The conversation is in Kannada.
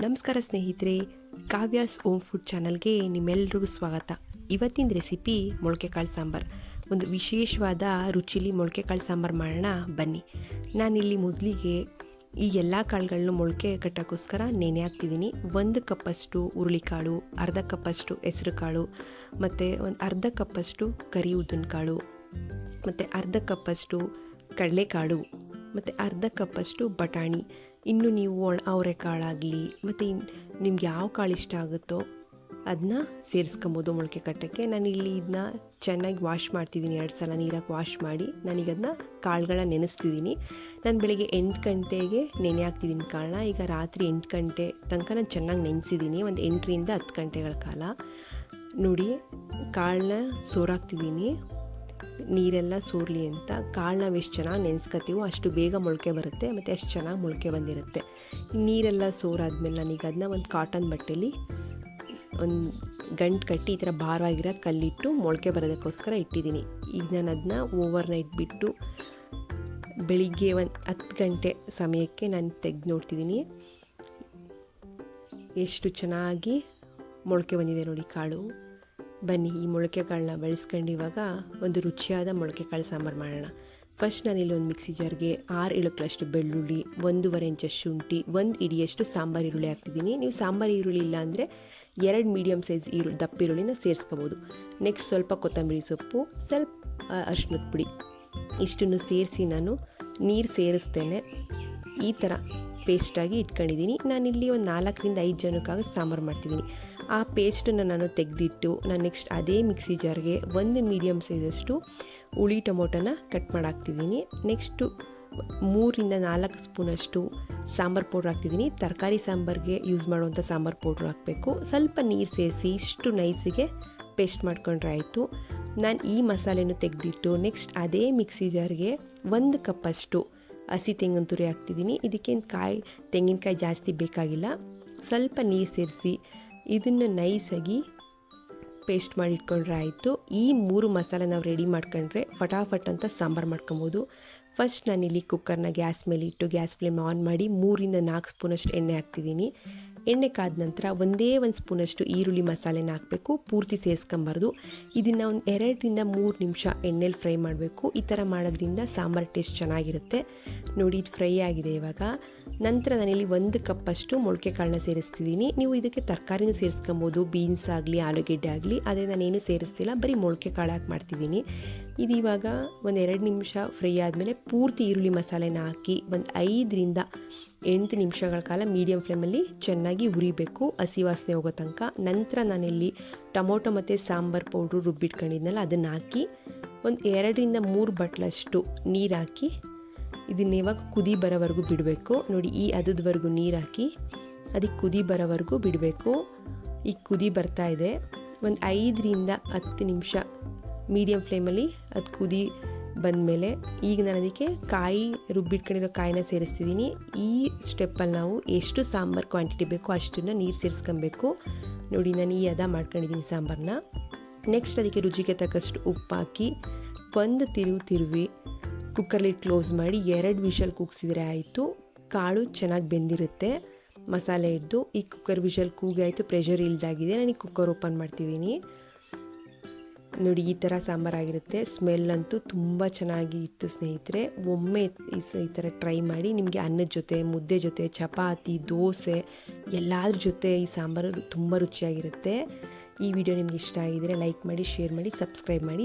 ನಮಸ್ಕಾರ ಸ್ನೇಹಿತರೆ ಕಾವ್ಯಾಸ್ ಓಮ್ ಫುಡ್ ಚಾನಲ್ಗೆ ನಿಮ್ಮೆಲ್ರಿಗೂ ಸ್ವಾಗತ. ಇವತ್ತಿನ ರೆಸಿಪಿ ಮೊಳಕೆ ಕಾಳು ಸಾಂಬಾರು. ಒಂದು ವಿಶೇಷವಾದ ರುಚಿಲಿ ಮೊಳಕೆ ಕಾಳು ಸಾಂಬಾರು ಮಾಡೋಣ, ಬನ್ನಿ. ನಾನಿಲ್ಲಿ ಮೊದಲಿಗೆ ಈ ಎಲ್ಲ ಕಾಳುಗಳನ್ನು ಮೊಳಕೆ ಕಟ್ಟೋಕ್ಕೋಸ್ಕರ ನೆನೆ ಹಾಕ್ತಿದ್ದೀನಿ. ಒಂದು ಕಪ್ಪಷ್ಟು ಹುರುಳಿಕಾಳು, ಅರ್ಧ ಕಪ್ಪಷ್ಟು ಹೆಸರು ಕಾಳು ಮತ್ತು ಒಂದು ಅರ್ಧ ಕಪ್ಪಷ್ಟು ಕರಿ ಉದ್ದಿನಕಾಳು, ಮತ್ತು ಅರ್ಧ ಕಪ್ಪಷ್ಟು ಕಡಲೆಕಾಳು, ಮತ್ತು ಅರ್ಧ ಕಪ್ಪಷ್ಟು ಬಟಾಣಿ ಇನ್ನು ನೀವು ಒಣ ಅವರೆಕಾಳಾಗಲಿ ಮತ್ತು ನಿಮ್ಗೆ ಯಾವ ಕಾಳು ಇಷ್ಟ ಆಗುತ್ತೋ ಅದನ್ನ ಸೇರಿಸ್ಕೊಬೋದು ಮೊಳಕೆ ಕಟ್ಟೋಕ್ಕೆ. ನಾನು ಇಲ್ಲಿ ಇದನ್ನ ಚೆನ್ನಾಗಿ ವಾಶ್ ಮಾಡ್ತಿದ್ದೀನಿ. ಎರಡು ಸಲ ನೀರಾಗಿ ವಾಶ್ ಮಾಡಿ ನಾನೀಗ ಅದನ್ನ ಕಾಳುಗಳನ್ನ ನೆನೆಸ್ತಿದ್ದೀನಿ. ನಾನು ಬೆಳಿಗ್ಗೆ ಎಂಟು ಗಂಟೆಗೆ ನೆನೆ ಹಾಕ್ತಿದ್ದೀನಿ ಕಾಳನ್ನ. ಈಗ ರಾತ್ರಿ ಎಂಟು ಗಂಟೆ ತನಕ ನಾನು ಚೆನ್ನಾಗಿ ನೆನೆಸಿದ್ದೀನಿ. ಒಂದು ಎಂಟರಿಂದ ಹತ್ತು ಗಂಟೆಗಳ ಕಾಲ. ನೋಡಿ, ಕಾಳನ್ನ ಸೋರಾಕ್ತಿದ್ದೀನಿ. ನೀರೆಲ್ಲ ಸೋರ್ಲಿ ಅಂತ ಕಾಳು ನಾವು ಎಷ್ಟು ಚೆನ್ನಾಗಿ ನೆನೆಸ್ಕೊತೀವೋ ಅಷ್ಟು ಬೇಗ ಮೊಳಕೆ ಬರುತ್ತೆ, ಮತ್ತು ಅಷ್ಟು ಚೆನ್ನಾಗಿ ಮೊಳಕೆ ಬಂದಿರುತ್ತೆ. ನೀರೆಲ್ಲ ಸೋರಾದ್ಮೇಲೆ ನನಗೆ ಅದನ್ನ ಒಂದು ಕಾಟನ್ ಬಟ್ಟೆಲಿ ಒಂದು ಗಂಟು ಕಟ್ಟಿ ಈ ಥರ ಭಾರವಾಗಿರೋ ಕಲ್ಲಿಟ್ಟು ಮೊಳಕೆ ಬರೋದಕ್ಕೋಸ್ಕರ ಇಟ್ಟಿದ್ದೀನಿ. ಈಗ ನಾನು ಅದನ್ನ ಓವರ್ ನೈಟ್ ಬಿಟ್ಟು ಬೆಳಿಗ್ಗೆ ಒಂದು ಹತ್ತು ಗಂಟೆ ಸಮಯಕ್ಕೆ ನಾನು ತೆಗೆದು ನೋಡ್ತಿದ್ದೀನಿ. ಎಷ್ಟು ಚೆನ್ನಾಗಿ ಮೊಳಕೆ ಬಂದಿದೆ ನೋಡಿ ಕಾಳು. ಬನ್ನಿ, ಈ ಮೊಳಕೆ ಕಾಳನ್ನ ಬೆಳೆಸ್ಕೊಂಡು ಇವಾಗ ಒಂದು ರುಚಿಯಾದ ಮೊಳಕೆ ಕಾಳು ಸಾಂಬಾರು ಮಾಡೋಣ. ಫಸ್ಟ್ ನಾನಿಲ್ಲಿ ಒಂದು ಮಿಕ್ಸಿ ಜಾರ್ಗೆ ಆರು ಇಳುಕಲಷ್ಟು ಬೆಳ್ಳುಳ್ಳಿ, ಒಂದೂವರೆ ಇಂಚಷ್ಟು ಶುಂಠಿ, ಒಂದು ಇಡಿಯಷ್ಟು ಸಾಂಬಾರು ಈರುಳ್ಳಿ ಹಾಕ್ತಿದ್ದೀನಿ. ನೀವು ಸಾಂಬಾರು ಈರುಳ್ಳಿ ಇಲ್ಲ ಅಂದರೆ ಎರಡು ಮೀಡಿಯಮ್ ಸೈಜ್ ಈರುಳ್ಳಿ ದಪ್ಪ ಈರುಳ್ಳಿನ ಸೇರಿಸ್ಕೋಬೋದು. ನೆಕ್ಸ್ಟ್ ಸ್ವಲ್ಪ ಕೊತ್ತಂಬರಿ ಸೊಪ್ಪು, ಸ್ವಲ್ಪ ಅರ್ಶಿನದ ಪುಡಿ. ಇಷ್ಟನ್ನು ಸೇರಿಸಿ ನಾನು ನೀರು ಸೇರಿಸ್ತೇನೆ. ಈ ಥರ ಪೇಸ್ಟಾಗಿ ಇಟ್ಕೊಂಡಿದ್ದೀನಿ. ನಾನಿಲ್ಲಿ ಒಂದು ನಾಲ್ಕರಿಂದ ಐದು ಜನಕ್ಕಾಗ ಸಾಂಬಾರು ಮಾಡ್ತಿದ್ದೀನಿ. ಆ ಪೇಸ್ಟನ್ನು ನಾನು ತೆಗೆದಿಟ್ಟು ನಾನು ನೆಕ್ಸ್ಟ್ ಅದೇ ಮಿಕ್ಸಿ ಜಾರ್ಗೆ ಒಂದು ಮೀಡಿಯಮ್ ಸೈಜಷ್ಟು ಹುಳಿ ಟೊಮೊಟೊನ ಕಟ್ ಮಾಡಾಕ್ತಿದ್ದೀನಿ. ನೆಕ್ಸ್ಟು ಮೂರಿಂದ ನಾಲ್ಕು ಸ್ಪೂನಷ್ಟು ಸಾಂಬಾರು ಪೌಡ್ರ್ ಹಾಕ್ತಿದ್ದೀನಿ. ತರಕಾರಿ ಸಾಂಬಾರಿಗೆ ಯೂಸ್ ಮಾಡುವಂಥ ಸಾಂಬಾರು ಪೌಡ್ರ್ ಹಾಕಬೇಕು. ಸ್ವಲ್ಪ ನೀರು ಸೇರಿಸಿ ಇಷ್ಟು ನೈಸಿಗೆ ಪೇಸ್ಟ್ ಮಾಡ್ಕೊಂಡ್ರೆ ಆಯಿತು. ನಾನು ಈ ಮಸಾಲೆನೂ ತೆಗೆದಿಟ್ಟು ನೆಕ್ಸ್ಟ್ ಅದೇ ಮಿಕ್ಸಿ ಜಾರ್ಗೆ ಒಂದು ಕಪ್ಪಷ್ಟು ಹಸಿ ತೆಂಗಿನ ತುರಿ ಹಾಕ್ತಿದ್ದೀನಿ. ಇದಕ್ಕೇನು ಕಾಯಿ ತೆಂಗಿನಕಾಯಿ ಜಾಸ್ತಿ ಬೇಕಾಗಿಲ್ಲ. ಸ್ವಲ್ಪ ನೀರು ಸೇರಿಸಿ ಇದನ್ನು ನೈಸಾಗಿ ಪೇಸ್ಟ್ ಮಾಡಿ ಇಟ್ಕೊಂಡ್ರೆ ಆಯಿತು. ಈ ಮೂರು ಮಸಾಲೆ ನಾವು ರೆಡಿ ಮಾಡ್ಕೊಂಡ್ರೆ ಫಟಾಫಟ್ ಅಂತ ಸಾಂಬಾರು ಮಾಡ್ಕೊಬೋದು. ಫಸ್ಟ್ ನಾನು ಇಲ್ಲಿ ಕುಕ್ಕರ್ನ ಗ್ಯಾಸ್ ಮೇಲೆ ಇಟ್ಟು ಗ್ಯಾಸ್ ಫ್ಲೇಮ್ ಆನ್ ಮಾಡಿ ಮೂರಿಂದ ನಾಲ್ಕು ಸ್ಪೂನಷ್ಟು ಎಣ್ಣೆ ಹಾಕ್ತಿದ್ದೀನಿ. ಎಣ್ಣೆ ಕಾದ ನಂತರ ಒಂದೇ ಒಂದು ಸ್ಪೂನಷ್ಟು ಈರುಳ್ಳಿ ಮಸಾಲೆನ ಹಾಕಬೇಕು, ಪೂರ್ತಿ ಸೇರಿಸ್ಕೊಂಬಾರ್ದು. ಇದನ್ನು ಒಂದು ಎರಡರಿಂದ ಮೂರು ನಿಮಿಷ ಎಣ್ಣೆಲಿ ಫ್ರೈ ಮಾಡಬೇಕು. ಈ ಥರ ಮಾಡೋದ್ರಿಂದ ಸಾಂಬಾರು ಟೇಸ್ಟ್ ಚೆನ್ನಾಗಿರುತ್ತೆ. ನೋಡಿ, ಇದು ಫ್ರೈ ಆಗಿದೆ ಇವಾಗ. ನಂತರ ನಾನಿಲ್ಲಿ ಒಂದು ಕಪ್ಪಷ್ಟು ಮೊಳಕೆ ಕಾಳನ್ನ ಸೇರಿಸ್ತಿದ್ದೀನಿ. ನೀವು ಇದಕ್ಕೆ ತರಕಾರಿನೂ ಸೇರಿಸ್ಕೊಬೋದು, ಬೀನ್ಸ್ ಆಗಲಿ, ಆಲೂಗೆಡ್ಡೆ ಆಗಲಿ. ಅದೇ ನಾನೇನು ಸೇರಿಸ್ತಿಲ್ಲ, ಬರೀ ಮೊಳಕೆ ಕಾಳು ಹಾಕಿ ಮಾಡ್ತಿದ್ದೀನಿ. ಇದು ಇವಾಗ ಒಂದು ಎರಡು ನಿಮಿಷ ಫ್ರೈ ಆದಮೇಲೆ ಪೂರ್ತಿ ಈರುಳ್ಳಿ ಮಸಾಲೆನ ಹಾಕಿ ಒಂದು ಐದರಿಂದ ಎಂಟು ನಿಮಿಷಗಳ ಕಾಲ ಮೀಡಿಯಮ್ ಫ್ಲೇಮಲ್ಲಿ ಚೆನ್ನಾಗಿ ಹುರಿಬೇಕು. ಹಸಿ ವಾಸನೆ ಹೋಗೋ ತನಕ. ನಂತರ ನಾನಿಲ್ಲಿ ಟೊಮೊಟೊ ಮತ್ತು ಸಾಂಬಾರು ಪೌಡ್ರು ರುಬ್ಬಿಟ್ಕೊಂಡಿದ್ನಲ್ಲ, ಅದನ್ನು ಹಾಕಿ ಒಂದು ಎರಡರಿಂದ ಮೂರು ಬಟ್ಲಷ್ಟು ನೀರು ಹಾಕಿ ಇದನ್ನ ಇವಾಗ ಕುದಿ ಬರೋವರೆಗೂ ಬಿಡಬೇಕು. ನೋಡಿ, ಈ ಅದದವರೆಗೂ ನೀರು ಹಾಕಿ ಅದಕ್ಕೆ ಕುದಿ ಬರೋವರೆಗೂ ಬಿಡಬೇಕು. ಈಗ ಕುದಿ ಬರ್ತಾ ಇದೆ. ಒಂದು ಐದರಿಂದ ಹತ್ತು ನಿಮಿಷ ಮೀಡಿಯಮ್ ಫ್ಲೇಮಲ್ಲಿ ಅದು ಕುದಿ ಬಂದಮೇಲೆ ಈಗ ನಾನು ಅದಕ್ಕೆ ಕಾಯಿ ರುಬ್ಬಿಟ್ಕೊಂಡಿರೋ ಕಾಯಿನ ಸೇರಿಸ್ತಿದ್ದೀನಿ. ಈ ಸ್ಟೆಪ್ಪಲ್ಲಿ ನಾವು ಎಷ್ಟು ಸಾಂಬಾರು ಕ್ವಾಂಟಿಟಿ ಬೇಕೋ ಅಷ್ಟನ್ನು ನೀರು ಸೇರಿಸ್ಕೊಬೇಕು. ನೋಡಿ, ನಾನು ಈ ಅದ ಮಾಡ್ಕೊಂಡಿದ್ದೀನಿ ಸಾಂಬಾರನ್ನ ನೆಕ್ಸ್ಟ್ ಅದಕ್ಕೆ ರುಚಿಗೆ ತಕ್ಕಷ್ಟು ಉಪ್ಪು ಹಾಕಿ ಒಂದು ತಿರುವು ತಿರುವಿ ಕುಕ್ಕರ್ಲಿ ಕ್ಲೋಸ್ ಮಾಡಿ ಎರಡು ವಿಷಲ್ ಕೂಗಿಸಿದ್ರೆ ಆಯಿತು. ಕಾಳು ಚೆನ್ನಾಗಿ ಬೆಂದಿರುತ್ತೆ. ಮಸಾಲೆ ಹಿಡ್ದು ಈ ಕುಕ್ಕರ್ ವಿಷಲ್ ಕೂಗಿ ಆಯಿತು ಪ್ರೆಷರ್ ಇಲ್ದಾಗಿದೆ. ನಾನು ಈ ಕುಕ್ಕರ್ ಓಪನ್ ಮಾಡ್ತಿದ್ದೀನಿ. ನೋಡಿ, ಈ ಥರ ಸಾಂಬಾರಾಗಿರುತ್ತೆ. ಸ್ಮೆಲ್ ಅಂತೂ ತುಂಬ ಚೆನ್ನಾಗಿ ಇತ್ತು ಸ್ನೇಹಿತರೆ. ಒಮ್ಮೆ ಈ ಥರ ಟ್ರೈ ಮಾಡಿ ನಿಮಗೆ ಅನ್ನದ ಜೊತೆ, ಮುದ್ದೆ ಜೊತೆ, ಚಪಾತಿ, ದೋಸೆ, ಎಲ್ಲದ್ರ ಜೊತೆ ಈ ಸಾಂಬಾರು ತುಂಬ ರುಚಿಯಾಗಿರುತ್ತೆ. ಈ ವಿಡಿಯೋ ನಿಮ್ಗೆ ಇಷ್ಟ ಆಗಿದರೆ ಲೈಕ್ ಮಾಡಿ, ಶೇರ್ ಮಾಡಿ, ಸಬ್ಸ್ಕ್ರೈಬ್ ಮಾಡಿ.